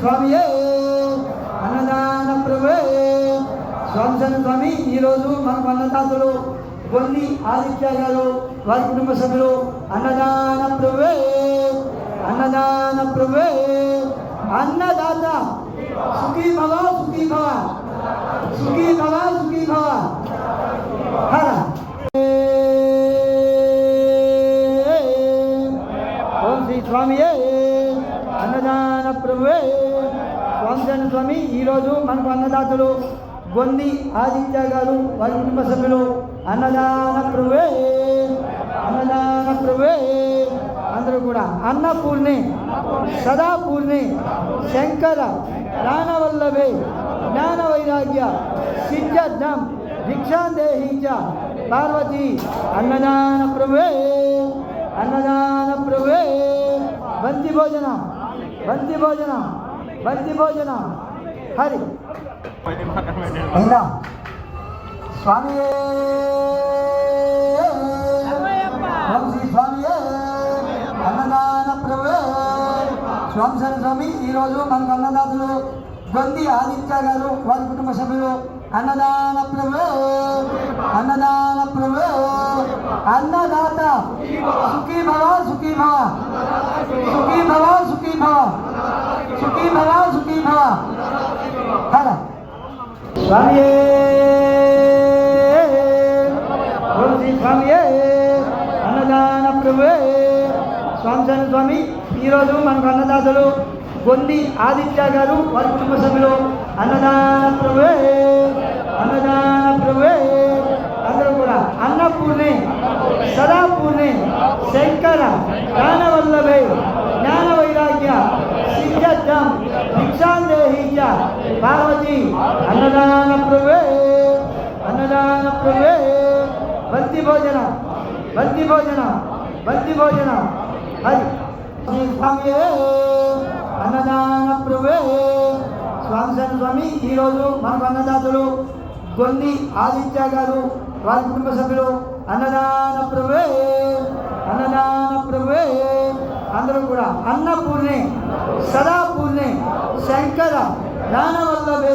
స్వామియే అన్నదాన ప్రభువే. స్వామిశరణ స్వామి ఈరోజు మనకు అన్నదాతలు కొన్ని ఆదిత్య గారు వారి కుటుంబ సభ్యులు అన్నదాన ప్రభువే అన్నదాన ప్రభువే. అన్నదాత సుఖీ భవ సుఖీ భవ సుఖీ భవ సుఖీ భవ హర. ఓం శ్రీ స్వామియే. అన్నదాన ప్రభువే. స్వామిజన స్వామి ఈరోజు మనకు అన్నదాతలు గొంది ఆదిత్య గారు వారి కుటుంబ సభ్యులు. అన్నదాన ప్రభువే. అన్నదాన ప్రభువే. అందరూ కూడా అన్నపూర్ణి సదాపూర్ణి శంకర జ్ఞానవల్లభే జ్ఞాన వైరాగ్య సిద్ధార్థం భిక్షాందేహి పార్వతి. అన్నదాన ప్రభువే. అన్నదాన ప్రభువే. బంతి భోజనం. బంతి భోజనం బంతి భోజనం హరి. అయినా స్వామి. శ్రీ స్వామియే అన్నదాన ప్రభువే స్వామి స్వామి ఈరోజు మనకు అన్నదాతలు గొంది ఆదిత్య గారు వారి కుటుంబ సభ్యులు. అన్నదాన ప్రభు అన్నదాన ప్రభు అన్నదాత. సుఖీ భవ సుఖీ భవ సుఖీ భవ సుఖీ సుఖీ హర స్వామియే ఓం స్వామియే అన్నదాన ప్రభువే స్వామి స్వామి ఈరోజు మనకు అన్నదాతలు గొంది ఆదిత్య గారు వారి కుటుంబ సభ్యులు. అన్నదాన ప్రభువే అన్నదాన ప్రభువే అందరూ కూడా అన్నపూర్ణి సదాపూర్ణి శంకర జ్ఞానవల్లభే జ్ఞాన పార్వతి అన్నదాన ప్రభువే అన్నదాన ప్రభువే బంతి భోజన బంతి భోజన బంతి భోజన. హరి. స్వామి అన్నదాన ప్రభువే స్వామి స్వామి ఈరోజు మనకు అన్నదాతలు గొంది ఆదిత్య గారు వారి కుటుంబ సభ్యులు అన్నదాన ప్రభువే అందరూ కూడా అన్నపూర్ణి సదాపూర్ణి శంకర జ్ఞానవల్లభే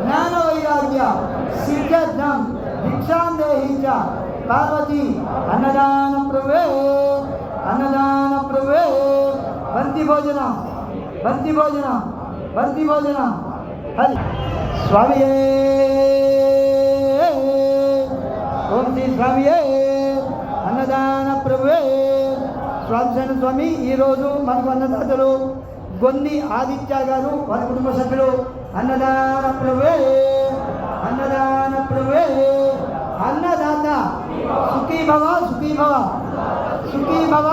జ్ఞాన వైరాగ్య సిద్ధార్థం భిక్షాందేహి చ పార్వతి అన్నదాన ప్రభువే అన్నదాన ప్రభువే బంతి భోజనం బంతి భోజనం బంతి భోజనం హరి స్వామియే ఓం స్వామి స్వామి ఈరోజు మనకు అన్నదాతలు గొంది ఆదిత్య గారు వారి కుటుంబ సభ్యులు. అన్నదాన ప్రభువే అన్నదాన ప్రభువే అన్నదాత సుఖీభవ సుఖీభవ. సుఖీభవ